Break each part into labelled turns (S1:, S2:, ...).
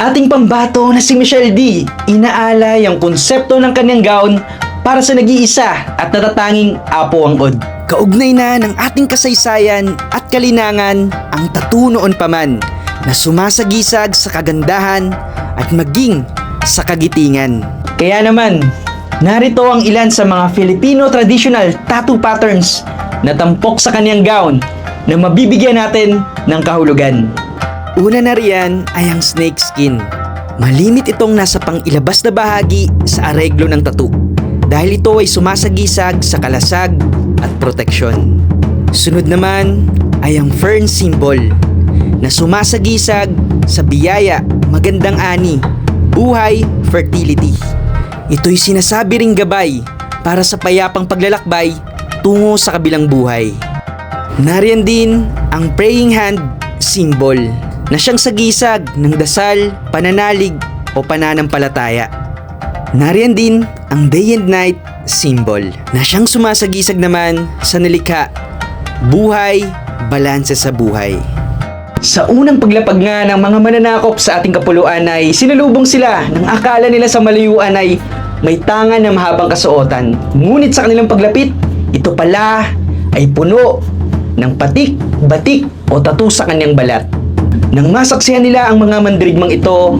S1: Ating pambato na si Michelle D, inaalay ang konsepto ng kanyang gown para sa nag-iisa at natatanging apo ang od. Kaugnay na ng ating kasaysayan at kalinangan ang tattoo noon pa man na sumasagisag sa kagandahan at maging sa kagitingan. Kaya naman, narito ang ilan sa mga Filipino traditional tattoo patterns na tampok sa kanyang gown na mabibigyan natin ng kahulugan. Una na riyan ay ang snake skin. Malimit itong nasa pang-ilabas na bahagi sa areglo ng tattoo dahil ito ay sumasagisag sa kalasag at proteksyon. Sunod naman ay ang fern symbol na sumasagisag sa biyaya, magandang ani, buhay, fertility. Ito'y sinasabi ring gabay para sa payapang paglalakbay tungo sa kabilang buhay. Nariyan din ang praying hand symbol na siyang sagisag ng dasal, pananalig o pananampalataya. Nariyan din ang day and night symbol na siyang sumasagisag naman sa nilikha, buhay, balanse sa buhay. Sa unang paglapag nga ng mga mananakop sa ating kapuluan ay sinalubong sila ng akala nila sa malayuan ay may tangan na mahabang kasuotan. Ngunit sa kanilang paglapit, ito pala ay puno ng patik, batik o tatu sa kanyang balat. Nang masaksihan nila ang mga mandirigmang ito,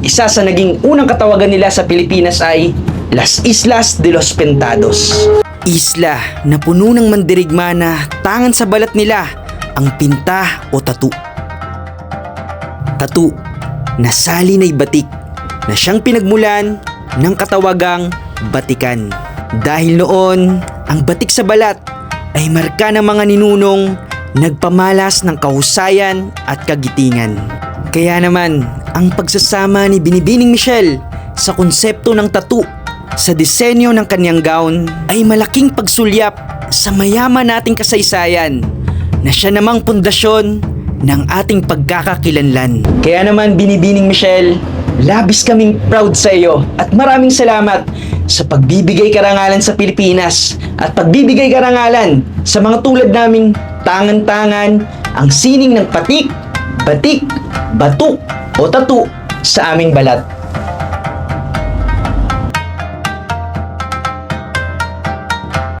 S1: isa sa naging unang katawagan nila sa Pilipinas ay Las Islas de los Pentados. Isla na puno ng mandirigma na tangan sa balat nila ang pinta o tatu. Tatu na salinay batik na siyang pinagmulan ng katawagang batikan. Dahil noon, ang batik sa balat ay marka ng mga ninunong nagpamalas ng kahusayan at kagitingan. Kaya naman, ang pagsasama ni Binibining Michelle sa konsepto ng tattoo sa disenyo ng kanyang gown ay malaking pagsulyap sa mayaman nating kasaysayan na siya namang pundasyon ng ating pagkakakilanlan. Kaya naman Binibining Michelle, labis kaming proud sa iyo at maraming salamat sa pagbibigay karangalan sa Pilipinas at pagbibigay karangalan sa mga tulad naming tangan-tangan ang sining ng patik, batik, batuk o tatu sa aming balat.